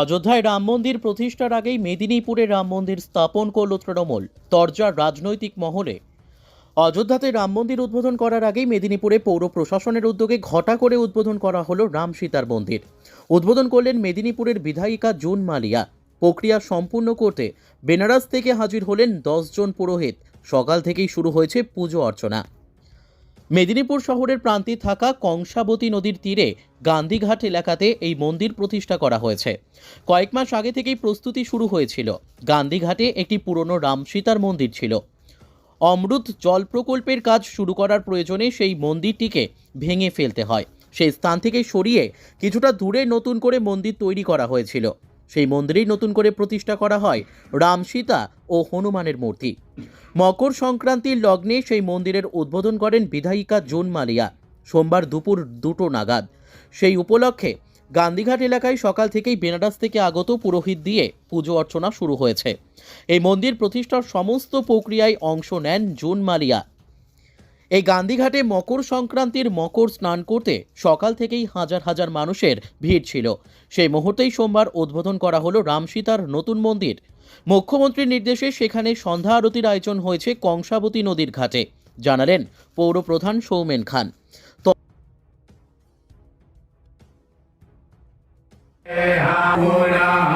অযোধ্যায় রাম মন্দির প্রতিষ্ঠার আগেই মেদিনীপুরে রাম মন্দির স্থাপন করল তৃণমূল, তরজার রাজনৈতিক মহলে। অযোধ্যাতে রাম মন্দির উদ্বোধন করার আগেই মেদিনীপুরে পৌর প্রশাসনের উদ্যোগে ঘটা করে উদ্বোধন করা হলো রাম সীতার মন্দির। উদ্বোধন করলেন মেদিনীপুরের বিধায়িকা জুন মালিয়া। প্রক্রিয়া সম্পূর্ণ করতে বেনারস থেকে হাজির হলেন দশজন পুরোহিত। সকাল থেকেই শুরু হয়েছে পুজো অর্চনা। মেদিনীপুর শহরের প্রান্তে থাকা কংসাবতী নদীর তীরে গান্ধীঘাট এলাকাতে এই মন্দির প্রতিষ্ঠা করা হয়েছে। কয়েক মাস আগে থেকেই প্রস্তুতি শুরু হয়েছিল। গান্ধীঘাটে একটি পুরনো রাম সীতার মন্দির ছিল। অমৃত জল প্রকল্পের কাজ শুরু করার প্রয়োজনে সেই মন্দিরটিকে ভেঙে ফেলতে হয়। সেই স্থান থেকে সরিয়ে কিছুটা দূরে নতুন করে মন্দির তৈরি করা হয়েছিল। সেই মন্দিরেই নতুন করে প্রতিষ্ঠা করা হয় রাম সীতা ও হনুমানের মূর্তি। মকর সংক্রান্তির লগ্নে সেই মন্দিরের উদ্বোধন করেন বিধায়িকা জোন মালিয়া। সোমবার দুপুর দুটো নাগাদ। সেই উপলক্ষে গান্ধীঘাট এলাকায় সকাল থেকেই বেনারস থেকে আগত পুরোহিত দিয়ে পুজো অর্চনা শুরু হয়েছে। এই মন্দির প্রতিষ্ঠার সমস্ত প্রক্রিয়ায় অংশ নেন জুন মালিয়া। এই গান্ধীঘাটে মকর সংক্রান্তির মকর স্নান করতে সকাল থেকেই হাজার হাজার মানুষের ভিড় ছিল। সেই মুহূর্তেই সোমবার উদ্বোধন করা হলো রামসীতার নতুন মন্দির। মুখ্যমন্ত্রীর নির্দেশে সেখানে সন্ধ্যা আরতির আয়োজন হয়েছে কংসাবতী নদীর ঘাটে। জানালেন পৌরপ্রধান সৌমেন খান। Hey,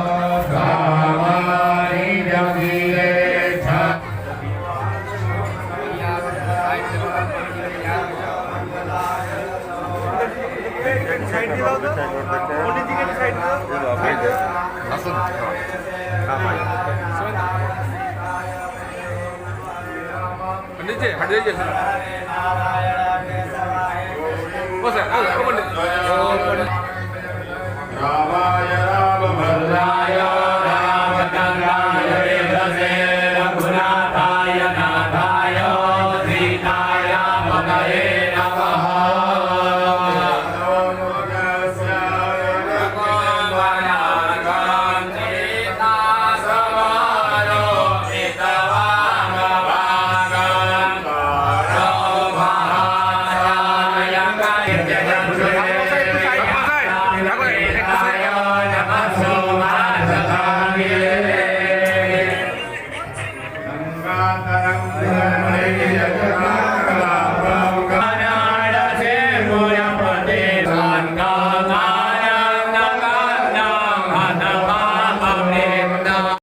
పండించే హండ్రెడ్ చేశాను Raka